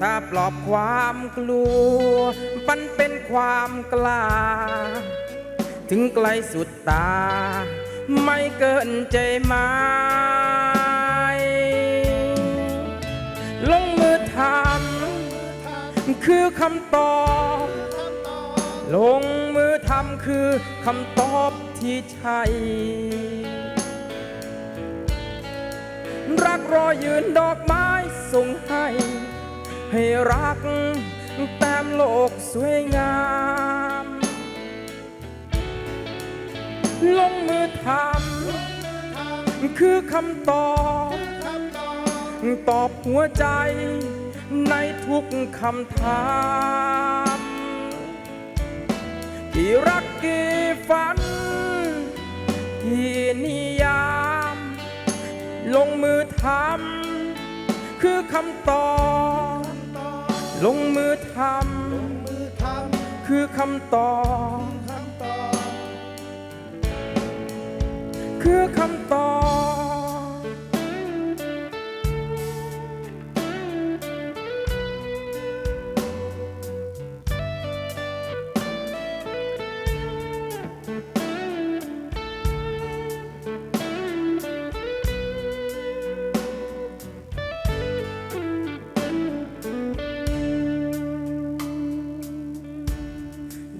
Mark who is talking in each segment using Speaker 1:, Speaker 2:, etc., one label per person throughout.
Speaker 1: ถ้าปลอบความกลัว มันเป็นความกล้า ถึงไกลสุดตา ไม่เกินใจหมายลงมือทำคือคำตอบ ลงมือทำคือคำตอบที่ใช่รักรอยืนดอกไม้ส่งให้ ให้รักแต้มโลกสวยงาม ลงมือทำคือคำตอบ ตอบหัวใจในทุกคำถามกี่รักกี่ฝันกี่นิยาม ลงมือทำคือคำตอบ ลงมือทำคือคำตอบคือคำตอบ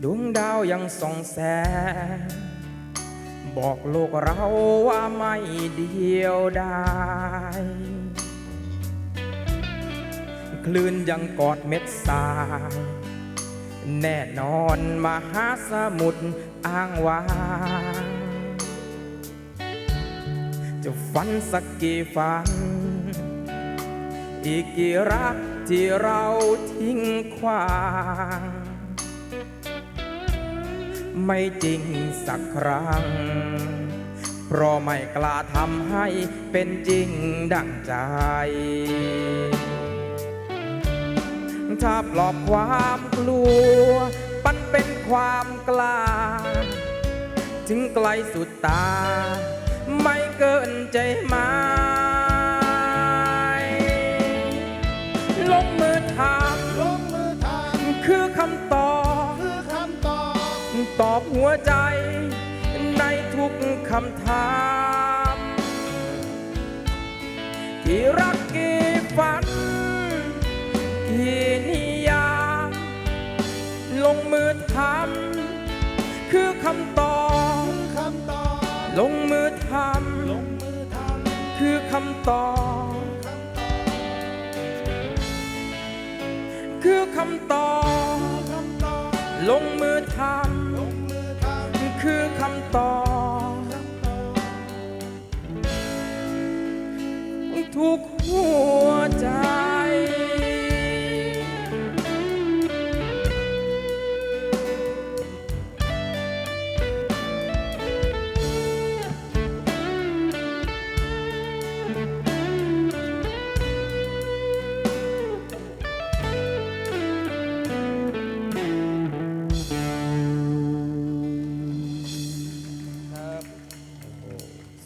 Speaker 1: ดวงดาวยังส่องแสง บอกโลกเราว่าไม่เดียวดายคลื่นยังกอดเม็ดทราย แน่นอนมหาสมุทรอ้างว้างจะฝันสักกี่ฝัน อีกกี่รักที่เราทิ้งขวาง ไม่จริงสักครั้ง เพราะไม่กล้าทำให้เป็นจริงดังใจ ถ้าปลอบความกลัวปันเป็นความกล้า ถึงไกลสุดตา ไม่เกินใจหมายลงมือทำคือคำตอบตอบ หัวใจในทุกคำถามกี่รักกี่ฝัน กี่นิยามลงมือทำคือคำตอบลงมือทำคือคำตอบคือคำตอบลงมือทำคือคำ ตอทุก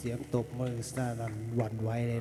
Speaker 2: สียงตบมือสนั่นหวันไหวเลย